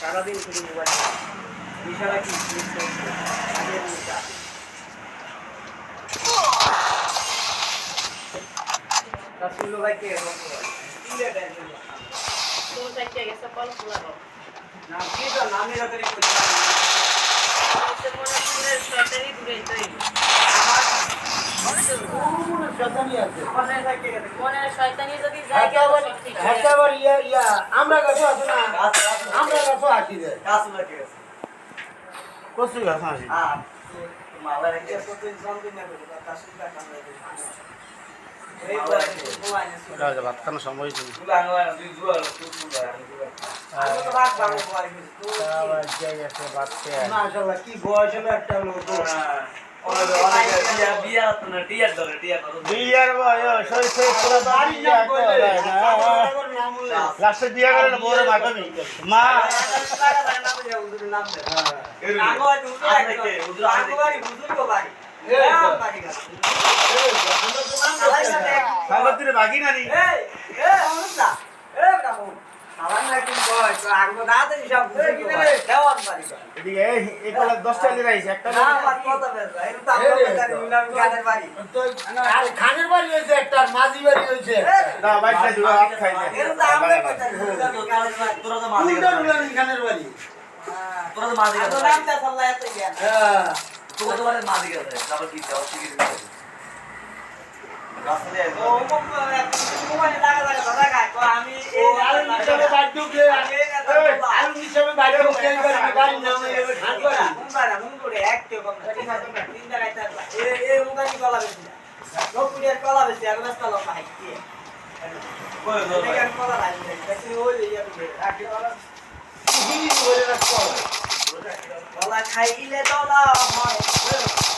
সারাদিন শুধু মোবাইল বিশালা কি রাসুল্লো ভাই কে না কি তো নামে রাতের একেবারে ইয়া ইয়া আমরা কাছে আছে না? আমরা কাছে আসি রে কচু গাছ আসি ভাত খানোর সময় ছিল মাশাআল্লাহ কি বয়স হলো একটা লোক। বিয়ার বয়স হইছে পুরো বাড়ি না লাস্টে দিয়া গেল না বড় মাকামি মা বাকি না নি এদিকে এই এই কলা 10 টাকা দিয়ে খানের বাড়ি। হয়েছে একটা মাঝি বাড়ি হয়েছে হ্যাঁ। ও আলু হিসাবে বাড়ি। ঢুকে আলু হিসাবে বাড়ি ঢুকে বাড়ি নাম খান বাড়ি হিনি বলে রাখো খাইলে হয় জায়গা জায়গা আগাম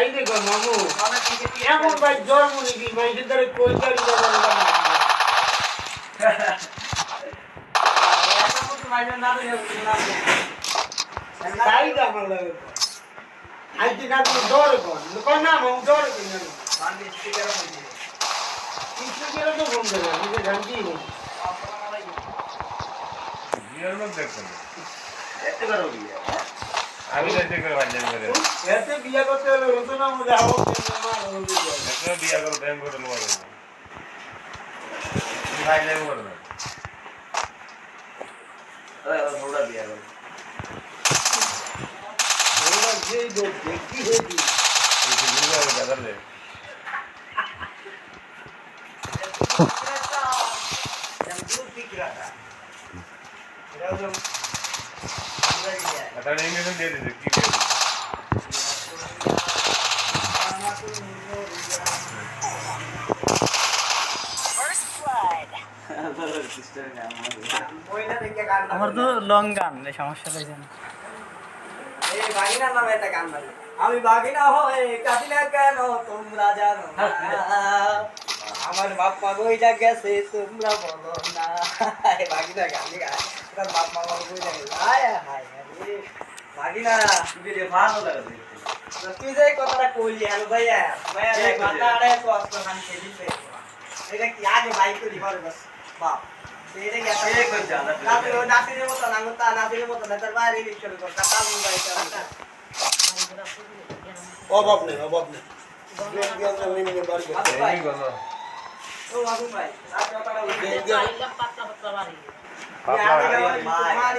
সাইডে গো মামু। এমন ভাই জন্ম নাকি মাইসের দ্বারা কই গাড়ি যাবার আমি যাইতে করে ভাইজান করে এতে বিয়ে করতে হলে হতো না হয়ে যায় একটা বিয়া করে প্রেম করে নেওয়া যাবে ভাইজান করে না। ওরা যেই লোক দেখি হেদি এই যে গুলো হবে দাদালে এটা ইংলিশে দিয়ে দিতে কি দিয়ে দিতে আমার তো লং গান এই সমস্যা না আমি বাগিনা হয়ে কাটিনা কেন তোমরা জানো আমার বাপ মা বইটা গেছে তোমরা বলো না। এই বাগিনা গালি গায় তার বাপ মা বইটা গেছে। হায় হায় হায় বাগিনা তুই যে কথাটা কইলি আলু ভাইয়া ভাইয়া দেখ মাথা আড়াই কষ্ট খান খেলি এটা কি আগে বাইক করি ঘরে বাস বাপ। এটা কি একটা নাতির নাতির মতো না তা নাতির মতো না তার বাইরে রিক্সা করে টাকা অভাব নেই অভাব নেই। বাবু আর ভাই